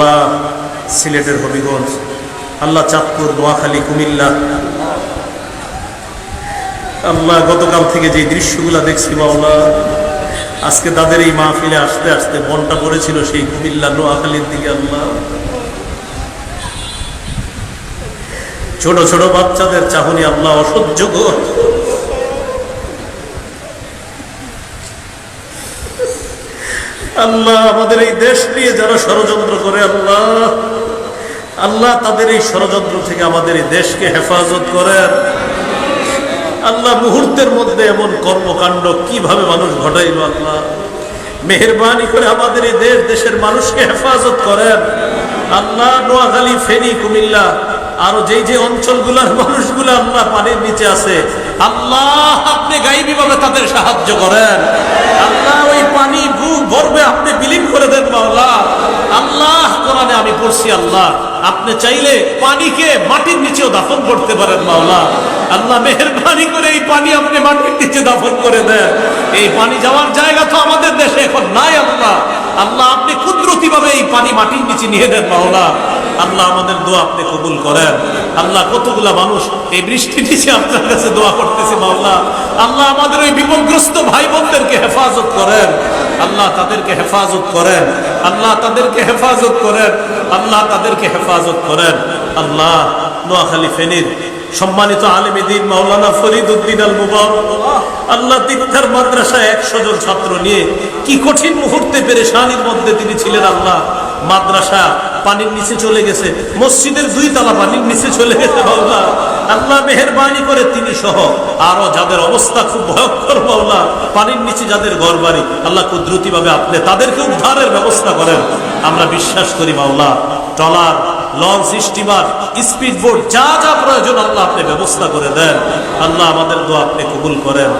আল্লাহ, সিলেটের হবিগঞ্জ, আল্লাহ চাঁদপুর, নোয়াখালী, কুমিল্লা। আল্লাহ, গতকাল থেকে যে দৃশ্যগুলা দেখছি বাউলা আজকে তাদের এই মাহফিলে আসতে আসতে মনটা পড়েছিল সেই কুমিল্লা, নোয়াখালীর দিকে আল্লাহ। ছোট ছোট বাচ্চাদের চাহনি আল্লাহ অসহ্য আল্লাহ আমাদের এই দেশ নিয়ে যারা ষড়যন্ত্র করে আল্লাহ আল্লাহ তাদের এই ষড়যন্ত্র থেকে আমাদের এই দেশকে হেফাজত করেন। আল্লাহ মুহূর্তের মধ্যে এমন কর্মকাণ্ড কীভাবে মানুষ ঘটাইল আল্লাহ? মেহরবানি করে আমাদের এই দেশ দেশের মানুষকে হেফাজত করেন। আল্লাহ নোয়াখালী, ফেনী, কুমিল্লা, আরও যেই যে অঞ্চলগুলোর মানুষগুলো আল্লাহ পানির নিচে আছে, আল্লাহ আপনি গাইবি ভাবে তাদের সাহায্য করেন। আল্লাহ ওই কোরআনে আমি পড়ছি আল্লাহ। আপনি চাইলে পানিকে মাটির নিচেও দাফন করতে পারেন, মাওলা। আল্লাহ মেহরবানি করে এই পানি আপনি মাটির নিচে দাফন করে দেন। এই পানি যাওয়ার জায়গা তো আমাদের দেশে এখন নাই আল্লাহ। আল্লাহ আপনি কুদরতি ভাবে এই পানি মাটির নিচে নিয়ে দেন, মাওলা। আল্লাহ আমাদের দোয়া আপনি কবুল করেন। আল্লাহ কতগুলা মানুষ এই বৃষ্টি নিচে আপনার কাছে দোয়া করতেছে, মাওলা। আল্লাহ আমাদের ওই বিপদগ্রস্ত ভাই বোনদেরকে হেফাজত করেন। আল্লাহ তাদেরকে হেফাজত করেন। আল্লাহ তাদেরকে হেফাজত করেন। আল্লাহ তাদেরকে হেফাজত করেন। আল্লাহ নোয়াখালী ফেনীর সম্মানিত আলমীদিন মাওলানা ফরিদ উদ্দিন আল মুবারক আল্লাহ তিক্তার মাদ্রাসায় একশো জন ছাত্র নিয়ে কি কঠিন মুহূর্তে পেরেশানির মধ্যে তিনি ছিলেন আল্লাহ। মাদ্রাসা পানির নিচে চলে গেছে। মসজিদের দুই তালা পানির নিচে চলে গেছে মাওলা আল্লাহ মেহরবানি করে তিনি সহ আরও যাদের অবস্থা খুব ভয়ঙ্কর মাওলা পানির নিচে যাদের ঘর বাড়ি আল্লাহ কুদ্রুতি ভাবে আপনি তাদেরকে উদ্ধারের ব্যবস্থা করেন। আমরা বিশ্বাস করি মাওলা, trawler, launch, steamer speed boat যা যা প্রয়োজন আল্লাহ আপনি ব্যবস্থা করে দেন। আল্লাহ আমাদের দোয়া আপনি কবুল করেন।